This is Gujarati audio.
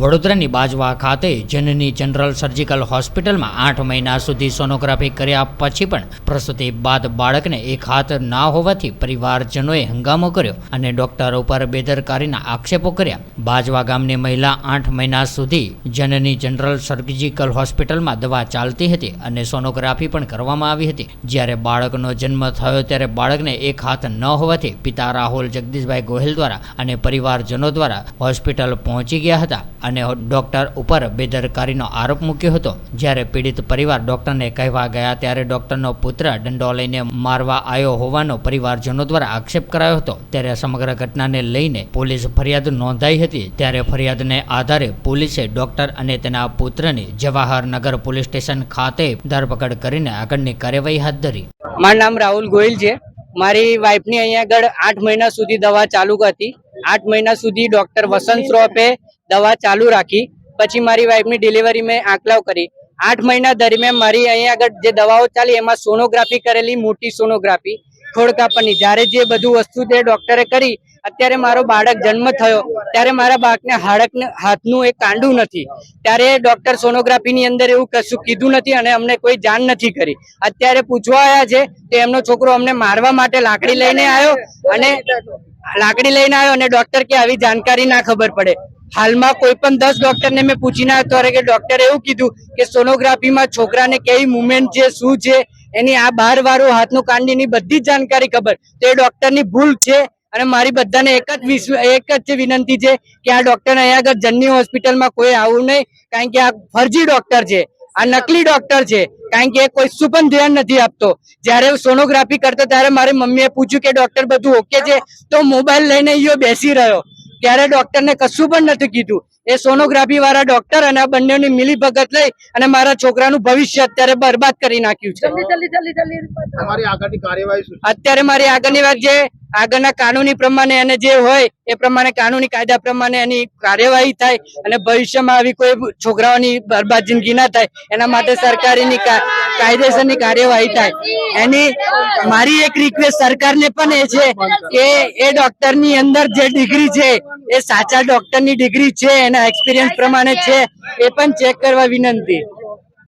વડોદરાની બાજવા ખાતે જનની જનરલ સર્જિકલ હોસ્પિટલમાં આઠ મહિના સુધી સોનોગ્રાફી કર્યા પછી પણ પ્રસૂતિ બાદ બાળકને એક હાથ ના હોવાથી પરિવારજનોએ હંગામો કર્યો અને ડોક્ટર ઉપર બેદરકારીના આક્ષેપો કર્યા. બાજવા ગામની મહિલા આઠ મહિના સુધી જનની જનરલ સર્જિકલ હોસ્પિટલમાં દવા ચાલતી હતી અને સોનોગ્રાફી પણ કરવામાં આવી હતી. જ્યારે બાળકનો જન્મ થયો ત્યારે બાળકને એક હાથ ન હોવાથી પિતા રાહુલ જગદીશભાઈ ગોહિલ દ્વારા અને પરિવારજનો દ્વારા હોસ્પિટલ પહોંચી ગયા હતા. અને ડૉક્ટર ઉપર બેદરકારીનો આરોપ મૂક્યો હતો. જ્યારે પીડિત પરિવાર ડોક્ટરને કહેવા ગયા ત્યારે ડોક્ટરનો પુત્ર દંડો લઈને મારવા આવ્યો હોવાનો પરિવારજનો દ્વારા આક્ષેપ કરાયો હતો. ત્યારે સમગ્ર ઘટનાને લઈને પોલીસ ફરિયાદ નોંધાઈ હતી. ત્યારે ફરિયાદને આધારે પોલીસે ડોક્ટર અને તેના પુત્રની જવાહરનગર પોલીસ સ્ટેશન ખાતે ધરપકડ કરીને આગળની કાર્યવાહી હાથ ધરી. મારું નામ રાહુલ ગોહિલ છે. મારી વાઈફની અહીંયા આગળ આઠ મહિના સુધી દવા ચાલુ હતી. આઠ મહિના સુધી ડોક્ટર વસંત શ્રોફે દવા ચાલુ રાખી, પછી મારી વાઈફની ડિલિવરી મેં આંકલાવ કરી. આઠ મહિના દરમિયાન મારી અહીંયા આગળ જે દવાઓ ચાલી, એમાં સોનોગ્રાફી કરેલી, મોટી સોનોગ્રાફી ખોડકાપણની જ્યારે જે બધું વસ્તુ જે ડોક્ટરે કરી, અત્યારે મારો બાળક જન્મ થયો, ત્યારે મારા બાળકને હાડકને હાથનું એક કાંડું નથી. ત્યારે ડોક્ટર સોનોગ્રાફીની અંદર એવું કશું કીધું નથી અને અમને કોઈ જાણ નથી કરી. અત્યારે પૂછવા આવ્યા છે કે એમનો છોકરો અમને મારવા માટે લાકડી લઈને આવ્યો અને લાકડી લઈને આવ્યો અને ડોક્ટર કે આવી જાણકારી ના ખબર પડે. હાલમાં કોઈ પણ દસ ડોક્ટરને મેં પૂછીને આવ્યો ત્યારે કે ડોક્ટરે એવું કીધું કે સોનોગ્રાફીમાં છોકરાને કેવી મુવમેન્ટ છે, શું છે? એની આ બાર વાળું હાથનું કાંડીની બધી જ જાણકારી ખબર. તો એ ડોક્ટરની ભૂલ છે અને મારી બધાને એક જ વિશ્વ એક જ વિનંતી છે કે આ ડોક્ટર અહીંયા આગળ જનની હોસ્પિટલમાં કોઈ આવું નહીં, કારણ કે આ ફરજી ડોક્ટર છે. આ નકલી ડોક્ટર છે. કારણ કે એ કોઈ શું પણ ધ્યાન નથી આપતો. જ્યારે સોનોગ્રાફી કરતો ત્યારે મારી મમ્મીએ પૂછ્યું કે ડોક્ટર બધું ઓકે છે? તો મોબાઈલ લઈને યો બેસી રહ્યો. ત્યારે ડોક્ટરને કશું પણ નથી કીધું. એ સોનોગ્રાફી વાળા ડોક્ટર અને આ બંનેની મિલી ભગત લઈ અને મારા છોકરાનું ભવિષ્ય અત્યારે બરબાદ કરી નાખ્યું છે. તમારી આગળની કાર્યવાહી શું છે? અત્યારે મારી આગળની વાત જે આગળના કાનૂની પ્રમાણે એને જે હોય એ પ્રમાણે કાનૂની કાયદા પ્રમાણે એની કાર્યવાહી થાય અને ભવિષ્યમાં આવી કોઈ છોકરાઓની બરબાદ જિંદગી ના થાય એના માટે સરકારીની કાયદેસરની કાર્યવાહી થાય. એની મારી એક રિક્વેસ્ટ સરકારને પણ એ છે કે એ ડોક્ટરની અંદર જે ડિગ્રી છે એ સાચા ડોક્ટરની ડિગ્રી છે એના એક્સપિરિયન્સ પ્રમાણે છે એ પણ ચેક કરવા વિનંતી.